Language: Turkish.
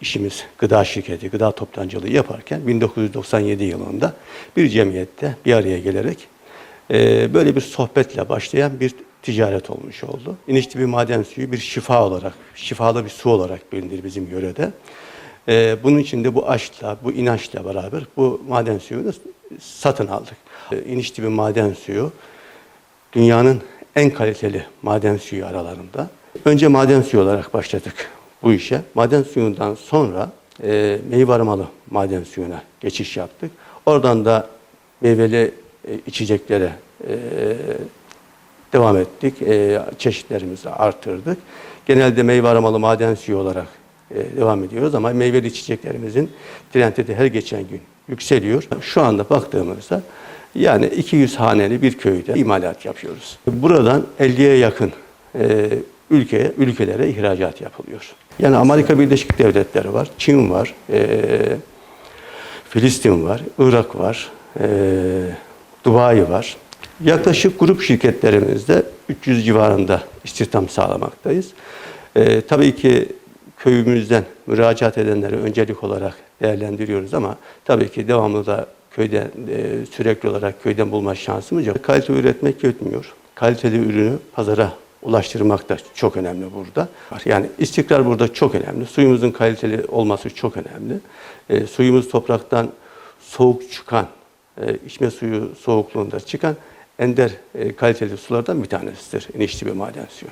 işimiz gıda şirketi, gıda toptancılığı yaparken 1997 yılında bir cemiyette bir araya gelerek e, böyle bir sohbetle başlayan bir ticaret olmuş oldu. İnişli bir maden suyu bir şifa olarak, şifalı bir su olarak bilinir bizim yörede. E, bunun için de bu aşkla, bu inançla beraber bu maden suyunu satın aldık. E, İnişli bir maden suyu dünyanın en kaliteli maden suyu aralarında. Önce maden suyu olarak başladık bu işe. Maden suyundan sonra e, meyve aromalı maden suyuna geçiş yaptık. Oradan da meyveli e, içeceklere e, devam ettik. E, çeşitlerimizi artırdık. Genelde meyve aromalı maden suyu olarak e, devam ediyoruz ama meyveli içeceklerimizin trendi de her geçen gün yükseliyor. Şu anda baktığımızda yani 200 haneli bir köyde imalat yapıyoruz. Buradan 50'ye yakın e, ülkeye, ülkelere ihracat yapılıyor. Yani Amerika Birleşik Devletleri var, Çin var, e, Filistin var, Irak var, e, Dubai var. Yaklaşık grup şirketlerimizde 300 civarında istihdam sağlamaktayız. E, tabii ki köyümüzden müracaat edenleri öncelik olarak değerlendiriyoruz ama tabii ki devamlı da köyden e, sürekli olarak köyden bulma şansımız yok. Kalite üretmek yetmiyor. Kaliteli ürünü pazara ulaştırmak da çok önemli burada. Yani istikrar burada çok önemli. Suyumuzun kaliteli olması çok önemli. E, suyumuz topraktan soğuk çıkan, e, içme suyu soğukluğunda çıkan ender e, kaliteli sulardan bir tanesidir. İnişli bir maden suyu.